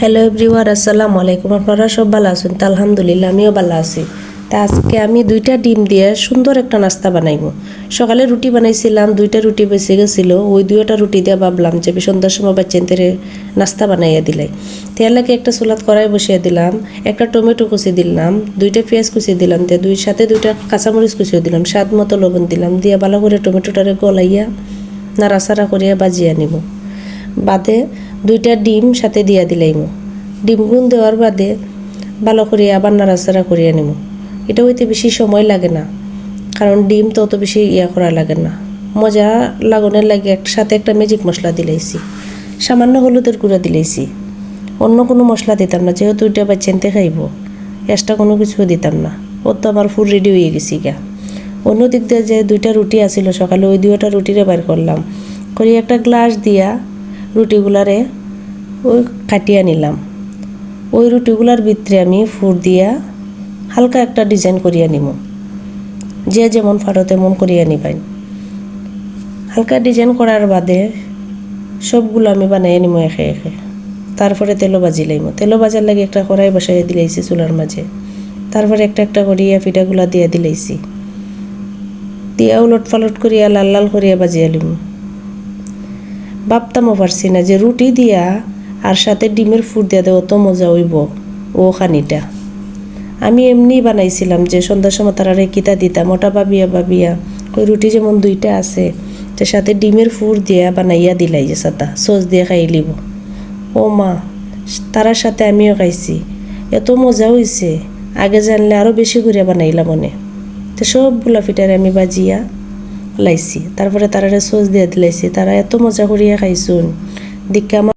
Hello everywhere আসসালামু আলাইকুম। আপনারা সব ভালো আছেন? তো আলহামদুলিল্লাহ, আমিও ভালো আছি। তা আজকে আমি দুইটা ডিম দিয়ে সুন্দর একটা নাস্তা বানাইব। সকালে রুটি বানাইছিলাম, দুইটা রুটি বেঁচে গেছিল। ওই দুইটা রুটি দিয়ে ভাবলাম যে সন্ধ্যার সময় বাচ্চাদের নাস্তা বানাইয়া দিলাই। তেল লাগে একটা চুলাত কড়াই বসিয়ে দিলাম, একটা টমেটো কুচি দিলাম, দুইটা পেঁয়াজ কুচি দিলাম দিয়ে দুই সাথে দুইটা কাঁচামরিচ কুচিও দিলাম, স্বাদ মতো লবণ দিলাম, দিয়ে ভালো করে টমেটোটারে গলাইয়া নাড়াচাড়া করিয়া বাজিয়ে নিব। বাদে দুইটা ডিম সাথে দিয়া দিলাইমু। ডিম ডিমগুন দেওয়ার বাদে ভালো করে আবার নাড়াচাড়া করিয়া নিমু। এটা হইতে বেশি সময় লাগে না, কারণ ডিম তো অত বেশি ইয়া করা লাগে না। মজা লাগানোর লাগে একসাথে একটা ম্যাজিক মশলা দিলাইছি। সামান্য হলুদের গুঁড়া দিলাইছি। অন্য কোনো মশলা দিতাম না, যেহেতু এটা বাচ্চানতে খাইব। এক্সট্রা কোনো কিছু দিতাম না। ওর তো আমার ফুল রেডি হয়ে গেছি গা। অন্য দিক দিয়ে যে দুইটা রুটি আছিল সকালে, ওই দুইটা রুটিরে বার করলাম। করি একটা গ্লাস দিয়া রুটিগুলারে ওই কাটিয়া নিলাম। ওই রুটিগুলার ভিতরে আমি ফুট দিয়া হালকা একটা ডিজাইন করিয়া নিব। যে যেমন ফাটো তেমন করিয়া নিবাই। হালকা ডিজাইন করার বাদে সবগুলো আমি বানাইয়া নিব একে একে। তারপরে তেলও বাজি লাইম তেলও বাজার লাগে একটা কড়াই বসাই দিলাইছি চুলার মাঝে। তারপরে একটা একটা করিয়া পিঠাগুলা দিয়া দিলাইছি। দিয়া উলট পালট করিয়া লাল লাল করিয়া বাজিয়া লিম ভাবতামও পারছি না যে রুটি দিয়া আর সাথে ডিমের ফুট দিয়া দেওয়া অত মজা হইব। ও খানিটা। আমি এমনি বানাইছিলাম যে সন্ধ্যার সময় তারা কিতা দিতাম ওটা ভাবিয়া ভাবিয়া ওই রুটি যেমন দুইটা আছে যে সাথে ডিমের ফুর দিয়া বানাইয়া দিলাই যে সাতা, সস দিয়ে খাই লিব। ও মা, তারার সাথে আমিও খাইছি। এত মজা হইছে। আগে জানলে আরও বেশি করে বানাইলাম মনে। তো সবগুলা ফিটারে আমি বাজিয়া লাইছি। তারপরে তারারে সস দিয়ে দিলাইছি। তারা এত মজা করিয়া খাইছুন। দিকে আমার